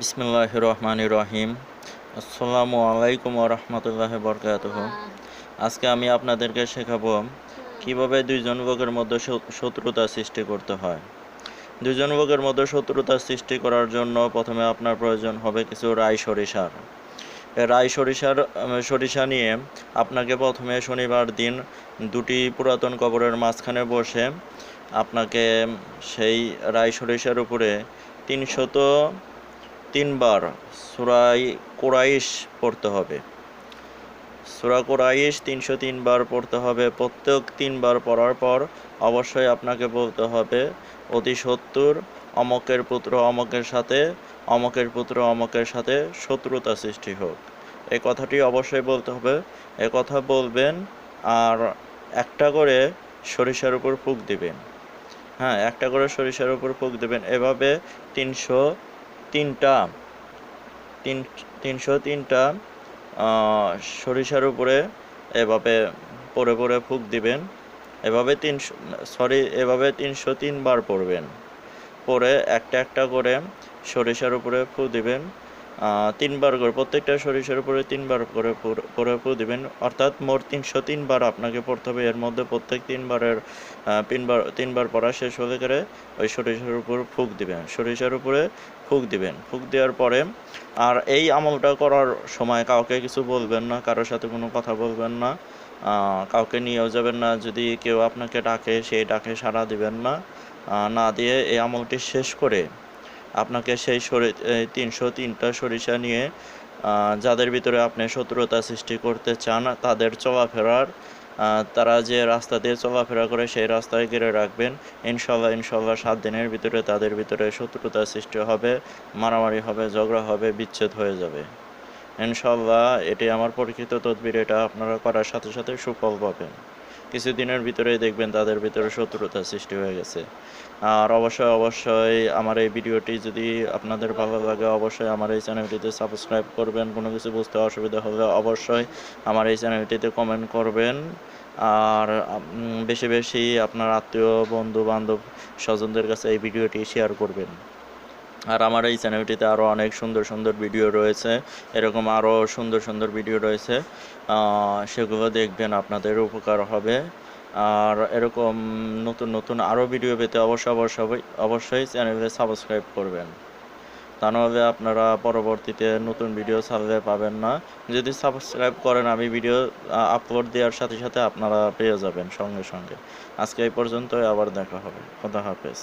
বিসমিল্লাহ রহমান রহিম আসসালামু আলাইকুম রহমতুল্লাহ বরকাত আজকে আমি আপনাদেরকে শেখাবো কীভাবে দুইজন যুবকের মধ্যে শত্রু- শত্রুতা সৃষ্টি করতে হয়। দুই যুবকের মধ্যে শত্রুতা সৃষ্টি করার জন্য প্রথমে আপনার প্রয়োজন হবে কিছু রাই সরিষার। রাই সরিষার সরিষা নিয়ে আপনাকে প্রথমে শনিবার দিন দুটি পুরাতন কবরের মাঝখানে বসে আপনাকে সেই রাই সরিষার উপরে তিনশত তিনবার সুরাই কোরাইশ পড়তে হবে। সুরা কোরাইশ তিনশো তিনবার পড়তে হবে। প্রত্যেক তিনবার পড়ার পর অবশ্যই আপনাকে বলতে হবে, অতি সত্তর অমকের পুত্র অমকের সাথে, অমকের পুত্র অমকের সাথে শত্রুতা সৃষ্টি হোক। এই কথাটি অবশ্যই বলতে হবে। এ কথা বলবেন আর একটা করে সরিষার উপর ফুক দিবেন। হ্যাঁ একটা করে সরিষার উপর ফুক দেবেন। এভাবে তিনশো তিনটা, তিন, তিনশো তিনটা সরিষার উপরে এভাবে পরে পরে ফুক দিবেন। এভাবে তিনশো, সরি, এভাবে তিনশো তিনবার পড়বেন পরে একটা একটা করে সরিষার উপরে ফু দিবেন। তিনবার করে, প্রত্যেকটা সরিষার উপরে তিনবার করে করে ফু দিবেন। অর্থাৎ মোট তিনশো তিনবার আপনাকে পড়তে হবে। এর মধ্যে প্রত্যেক তিনবারের তিনবার তিনবার পড়া শেষ হলে করে ওই সরিষার উপর ফুক দিবেন। সরিষার উপরে ফুক দিবেন। ফুক দেওয়ার পরে আর এই আমলটা করার সময় কাউকে কিছু বলবেন না, কারোর সাথে কোনো কথা বলবেন না কাউকে নিয়েও যাবেন না। যদি কেউ আপনাকে ডাকে, সেই ডাকে সাড়া দিবেন না। না দিয়ে এই আমলটি শেষ করে আপনাকে সেই সরি তিনশো তিনটা সরিষা নিয়ে যাদের ভিতরে আপনি শত্রুতা সৃষ্টি করতে চান, তাদের চলাফেরার তারা যে রাস্তা দিয়ে চলাফেরা করে সেই রাস্তায় ঘিরে রাখবেন। ইনশাল্লাহ ইনশাল্লাহ সাত দিনের ভিতরে তাদের ভিতরে শত্রুতা সৃষ্টি হবে, মারামারি হবে, ঝগড়া হবে, বিচ্ছেদ হয়ে যাবে। ইনশাল্লাহ, এটি আমার পরীক্ষিত তদবির, এটা আপনারা করার সাথে সাথে সুফল পাবেন। কিছুদিনের ভিতরেই দেখবেন তাদের ভিতরে শত্রুতা সৃষ্টি হয়ে গেছে। আর অবশ্যই অবশ্যই আমার এই ভিডিওটি যদি আপনাদের ভালো লাগে, অবশ্যই আমার এই চ্যানেলটিতে সাবস্ক্রাইব করবেন। কোনো কিছু বুঝতে অসুবিধা হলে অবশ্যই আমার এই চ্যানেলটিতে কমেন্ট করবেন। আর বেশি বেশি আপনার আত্মীয় বন্ধু বান্ধব স্বজনদের কাছে এই ভিডিওটি শেয়ার করবেন। আর আমার এই চ্যানেলটিতে আরও অনেক সুন্দর সুন্দর ভিডিও রয়েছে। এরকম আরও সুন্দর সুন্দর ভিডিও রয়েছে। সেগুলো দেখবেন, আপনাদের উপকার হবে। আর এরকম নতুন নতুন আরও ভিডিও পেতে অবশ্যই অবশ্যই অবশ্যই চ্যানেলে সাবস্ক্রাইব করবেন। তা নাহলে আপনারা পরবর্তীতে নতুন ভিডিও ছাড়লে পাবেন না। যদি সাবস্ক্রাইব করেন, আমি ভিডিও আপলোড দেওয়ার সাথে সাথে আপনারা পেয়ে যাবেন সঙ্গে সঙ্গে। আজকে এই পর্যন্তই, আবার দেখা হবে। খোদা হাফেজ।